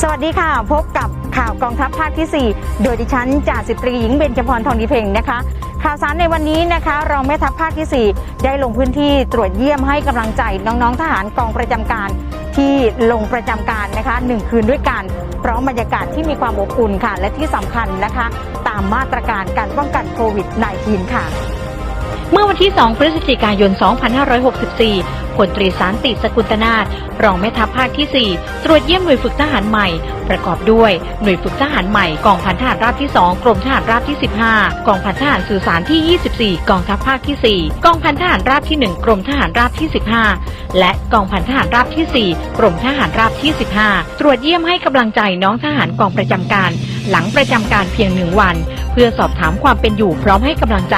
สวัสดีค่ะ พบกับข่าวกองทัพภาคที่ 4 โดยดิฉันจ่าสิบตรีหญิงเบญจพรทองดีเพ่งนะคะ ข่าวสารในวันนี้นะคะรองแม่ทัพภาคที่ 4 ได้ลงพื้นที่ตรวจเยี่ยมให้กำลังใจน้องๆทหารกองประจำการที่ลงประจำการนะคะหนึ่งคืนด้วยกันพร้อมบรรยากาศที่มีความอบอุ่นค่ะ และที่สำคัญนะคะ ตามมาตรการการป้องกันโควิด -19 ค่ะ เมื่อวันที่ 2 พฤศจิกายน 2564พลตรีสารติสกุลตนาถรองแม่ทัพภาคที่ 4 ตรวจเยี่ยมหน่วยฝึกทหารใหม่ ประกอบด้วย หน่วยฝึกทหารใหม่กองพันทหารราบที่ 2 กรมทหารราบที่ 15 กองพันทหารสื่อสารที่ 24 กองทัพภาคที่ 4 กองพันทหารราบที่ 1 กรมทหารราบที่ 15 และกองพันทหารราบที่ 4 กรมทหารราบที่ 15 ตรวจเยี่ยมให้กำลังใจน้องทหารกองประจำการ หลังประจำการเพียงหนึ่งวัน เพื่อสอบถามความเป็นอยู่พร้อมให้กำลังใจ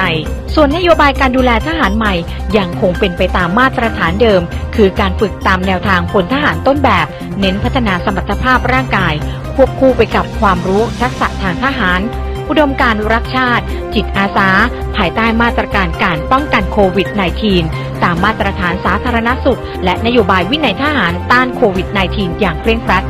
ส่วนนโยบายการดูแลทหารใหม่ ยังคงเป็นไปตามมาตรฐานเดิม คือการฝึกตามแนวทางพลทหารต้นแบบ เน้นพัฒนาสมรรถภาพร่างกาย ควบคู่ไปกับความรู้ทักษะทางทหาร อุดมการณ์รักชาติ จิตอาสา ภายใต้มาตรการการป้องกันโควิด -19 ตามมาตรฐานสาธารณสุข และนโยบายวินัยทหารต้านโควิด -19 อย่างเคร่งครัด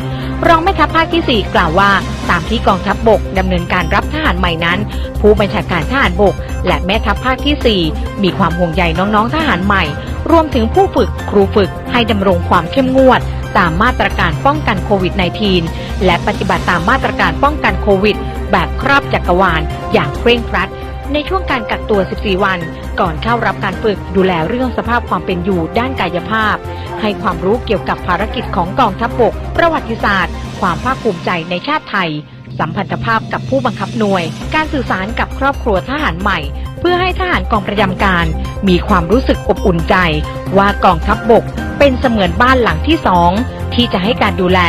รองแม่ทัพภาคที่ 4 กล่าวว่า ตามที่กองทัพบบกดำเนินการรับทหารใหม่นั้น ผู้บัญชาการทหารบก และแม่ทัพภาคที่ 4 มีความห่วงใยน้องๆทหารใหม่ รวมถึงผู้ฝึกครูฝึกให้ดำรงความเข้มงวด ตามมาตรการป้องกันโควิด -19 และปฏิบัติตามมาตรการป้องกันโควิด แบบครอบจักรวาล อย่างเคร่งครัดในช่วงการกักตัว 14 วัน ก่อนเข้ารับการฝึกดูแลเรื่องสภาพความเป็นอยู่ด้านกายภาพ ให้ความรู้เกี่ยวกับภารกิจของกองทัพบกประวัติศาสตร์ ความภาคภูมิใจในชาติไทย สัมพันธภาพกับผู้บังคับหน่วย การสื่อสารกับครอบครัวทหารใหม่ เพื่อให้ทหารกองประจำการ มีความรู้สึกอบอุ่นใจ ว่ากองทัพบก เป็นเสมือนบ้านหลังที่สองที่จะให้การดูแล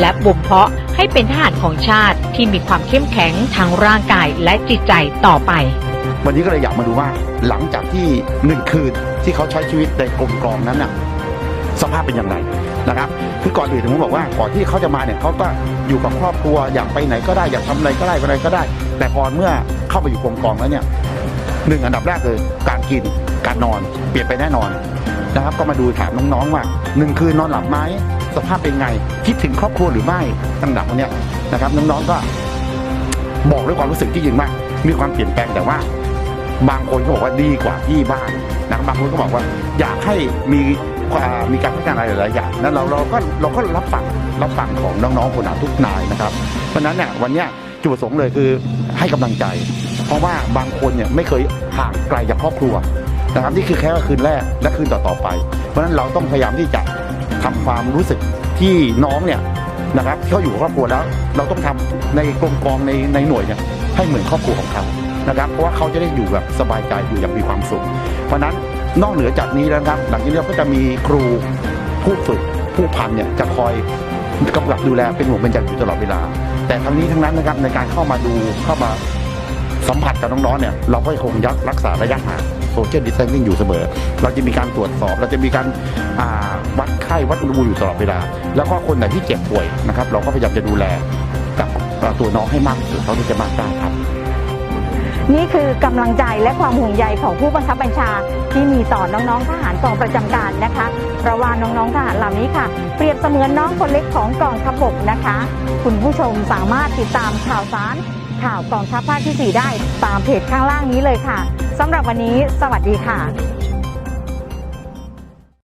และบ่มเพาะให้เป็นทหารของชาติที่มีความเข้มแข็งทางร่างกายและจิตใจต่อไป วันนี้ก็เลยอยากมาดูว่า หลังจากที่หนึ่งคืนที่เขาใช้ชีวิตในกรมกรองนั้นน่ะ สภาพเป็นอย่างไรนะครับ คือก่อนอื่นผมบอกว่าก่อนที่เขาจะมาเนี่ยเขาก็อยู่กับครอบครัวอยากไปไหนก็ได้อยากทำอะไรก็ได้อะไรก็ได้ แต่พอเมื่อเข้าไปอยู่กรมกองแล้วเนี่ยหนึ่งอันดับแรกเลยการกินการนอนเปลี่ยนไปแน่นอนนะครับ ก็มาดูถามน้องๆว่าหนึ่งคืนนอนหลับไหมสภาพเป็นไง คิดถึงครอบครัวหรือไม่ตั้งแต่วันเนี้ยนะครับน้องๆก็บอกด้วยความรู้สึกที่จริงมาก มีความเปลี่ยนแปลงแต่ว่า บางคนก็บอกว่าดีกว่าที่บ้าน นะบบางคนก็บอกว่าอยากให้มีมีการพัฒนาหลายๆอย่างนั้นเราเราก็เราก็รับฟังรับฟังของน้องๆคนหาทุกนายนะครับ เพราะนั้นเนี่ยวันนี้จุดประสงค์เลยคือให้กำลังใจ เพราะว่าบางคนเนี่ยไม่เคยห่างไกลจากครอบครัวนะครับนี่คือแค่ว่าคืนแรกและคืนต่อๆไป เพราะฉะนั้นเราต้องพยายามที่จะทำความรู้สึกที่น้องเนี่ยนะครับที่เขาอยู่ครอบครัวแล้ว เราต้องทำในกรมกองในในหน่วยเนี่ยให้เหมือนครอบครัวของเขา นะครับเพราะว่าเขาจะได้อยู่แบบสบายใจอยู่อย่างมีความสุข เพราะนั้นนอกเหนือจากนี้แล้วนะครับ หลังจากนี้เราก็จะมีครูผู้ฝึกผู้พันเนี่ยจะคอยกำกับดูแลเป็นห่วงเป็นใยอยู่ตลอดเวลา แต่ทั้งนี้ทั้งนั้นนะครับในการเข้ามาดูเข้ามาสัมผัสกับน้องๆเนี่ยเราก็คงยักรักษาระยะห่างโซเชียลดิสเทนซิ่งอยู่เสมอ เราจะมีการตรวจสอบ เราจะมีการาวัดไข้วัดอุณหภูมิอยู่ตลอดเวลา แล้วก็คนไหนที่เจ็บป่วยนะครับ เราก็พยายามจะดูแลกับตัวน้องให้มากที่สุดเท่าที่จะมากได้ครับ นี่คือกำลังใจและความห่วงใยของผู้บังคับบัญชาที่มีต่อน้องๆทหารกองประจำการนะคะเพราะว่าน้องๆทหารเหล่านี้ค่ะ เปรียบเสมือนน้องคนเล็กของกองทัพบกนะคะ คุณผู้ชมสามารถติดตามข่าวสาร ข่าวกองทัพภาคที่ 4 ได้ตามเพจข้างล่างนี้เลยค่ะสำหรับวันนี้ สวัสดีค่ะ